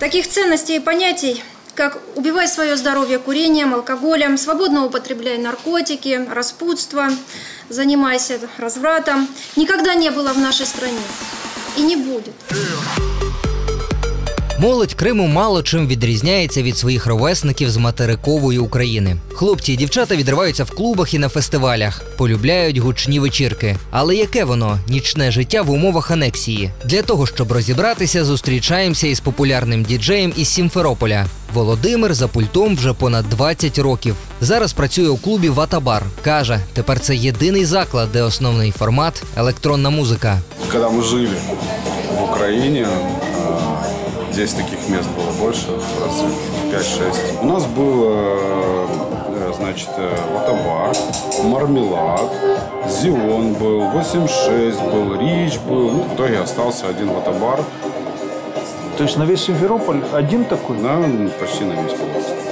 Таких ценностей и понятий, как убивай свое здоровье курением, алкоголем, свободно употребляй наркотики, распутство, занимайся развратом, никогда не было в нашей стране и не будет. Молодь Криму мало чим відрізняється від своїх ровесників з материкової України. Хлопці і дівчата відриваються в клубах і на фестивалях, полюбляють гучні вечірки. Але яке воно нічне життя в умовах анексії? Для того щоб розібратися, зустрічаємося із популярним діджеєм із Сімферополя. Володимир за пультом вже понад 20 років. Зараз працює у клубі Ватабар. каже, тепер це єдиний заклад, де основний формат електронна музика. Когда мы жили в Украине, а, здесь таких мест было больше, раз 5-6. У нас был, э, э, значит, э, Ватабар, Мармелад, Зион был, 86 был, Рич был. Ну, в итоге остался один Ватабар, То есть на весь Симферополь один такой? на, почти на весь полуостров.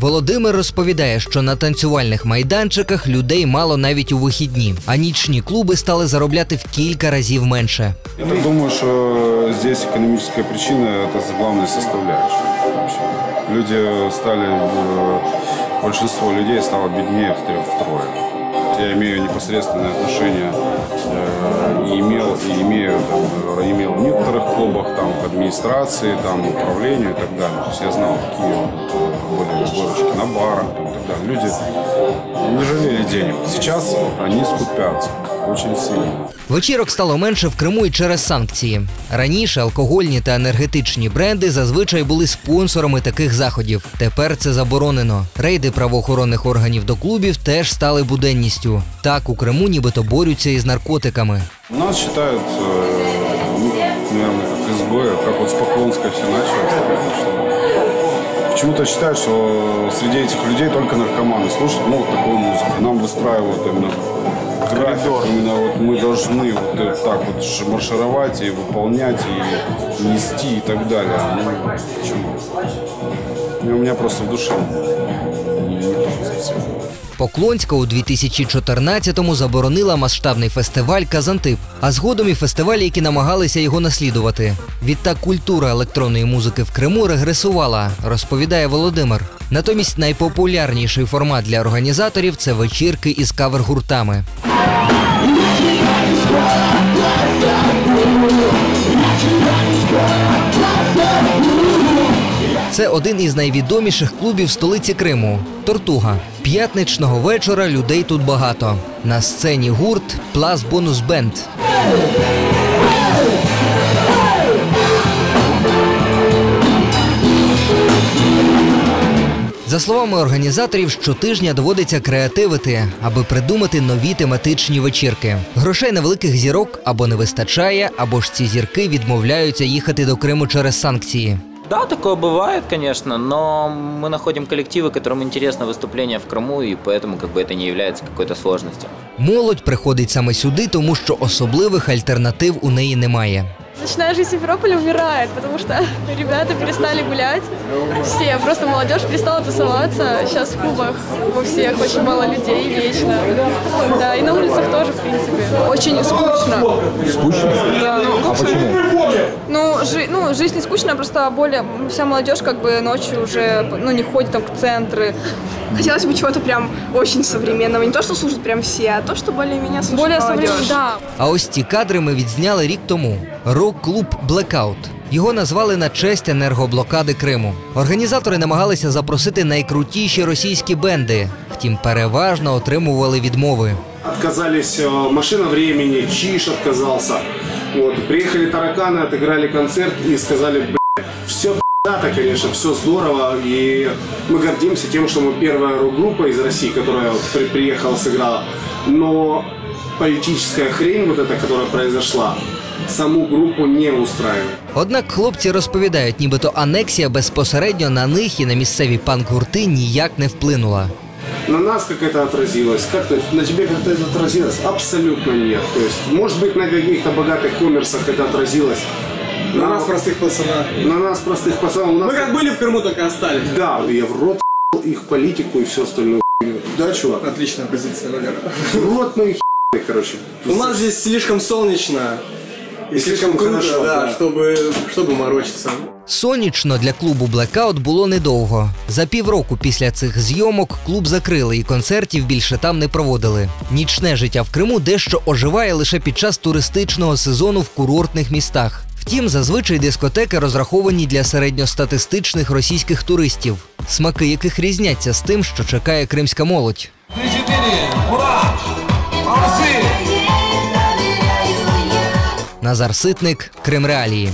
Володимир розповідає, що на танцювальних майданчиках людей мало навіть у вихідні, а нічні клуби стали заробляти в кілька разів менше. Я так думаю, что здесь экономическая причина – это главная составляющая. вообще. Люди стали, э, большинство людей стало беднее в тре- втрое. Я имею непосредственное отношение э, и имел, и имею, там, э, имел в некоторых клубах там, к администрации, там, управлению и так далее. То есть я знал, какие э, были выручки на барах там, и так далее. Люди не жалели денег. Сейчас они скупятся очень сильно. Вечірок стало менше в Криму і через санкції. Раніше алкогольні та енергетичні бренди зазвичай були спонсорами таких заходів. Тепер це заборонено. Рейди правоохоронних органів до клубів теж стали буденністю. Так у Криму нібито борються із наркотиками. Нас считают, э, ну, наверное, как изгоев, как вот с Поклонской все началось. так что Почему-то считают, что среди этих людей только наркоманы слушают ну, вот такую музыку. Нам выстраивают именно График, именно вот мы должны вот так вот маршировать и выполнять, и нести и так далее. Ну, почему? Ну, У меня просто в душе совсем. Поклонська у 2014-му заборонила масштабний фестиваль Казантип, а згодом і фестивалі, які намагалися його наслідувати. Відтак культура електронної музики в Криму регресувала, розповідає Володимир. Натомість найпопулярніший формат для організаторів це вечірки із кавер-гуртами. Це один із найвідоміших клубів столиці Криму Тортуга. П'ятничного вечора людей тут багато. На сцені гурт Плас Бонус Бенд. За словами організаторів, щотижня доводиться креативити, аби придумати нові тематичні вечірки. Грошей на великих зірок або не вистачає, або ж ці зірки відмовляються їхати до Криму через санкції. Да, такое бывает, конечно, но мы находим коллективы, которым интересно выступление в Крыму, и поэтому как бы это не является какой-то сложностью. Молодь приходить саме сюди, тому що особливих альтернатив у неї немає. Ночная жизнь Симферополя умирает, потому что ребята перестали гулять. Все, просто молодежь перестала тусоваться. Сейчас в клубах во всех очень мало людей вечно. Да, и на улицах тоже, в принципе. Очень скучно. Скучно? Да. А почему? Ну, жи- ну, жизнь не скучная, просто более вся молодежь как бы ночью уже ну, не ходит там в центры. Хотелось бы чего-то прям очень современного. Не то, что слушают прям все, а то, что более-менее слушает Более молодежь. современного, да. А ось ці кадри ми відзняли рік тому. Рок-клуб Блекаут. Його назвали на честь енергоблокади Криму. Організатори намагалися запросити найкрутіші російські бенди, втім, переважно отримували відмови. Отказались э, «Машина времени», «Чиш» отказался. Вот. Приехали «Тараканы», отыграли концерт и сказали, блядь, все да, конечно, все здорово, и мы гордимся тем, что мы первая рок-группа из России, которая при- приехала, сыграла. Но политическая хрень вот эта, которая произошла, саму группу не устраивает. Однак хлопці розповідають, нібито анексія безпосередньо на них і на місцеві панк-гурти ніяк не вплинула. На нас как это отразилось? Как-то на тебе как-то это отразилось? Абсолютно нет. То есть, может быть, на каких-то богатых коммерсах это отразилось. На нас простых пацанов. На нас простых пацанов. У нас Мы как были в Крыму, так и остались. Да, я в рот ебал их политику и все остальное. хуйню. Да, чувак? Отличная позиция, Валера. В рот мы их ебали, короче. У нас здесь слишком солнечно. И слишком круто, хорошо, да, да. чтобы, чтобы морочиться. Сонячно для клубу Блекаут було недовго. За півроку після цих зйомок клуб закрили і концертів більше там не проводили. Нічне життя в Криму дещо оживає лише під час туристичного сезону в курортних містах. Втім, зазвичай дискотеки розраховані для середньостатистичних російських туристів, смаки яких різняться з тим, що чекає кримська молодь. Назар Ситник, Крим Реалії.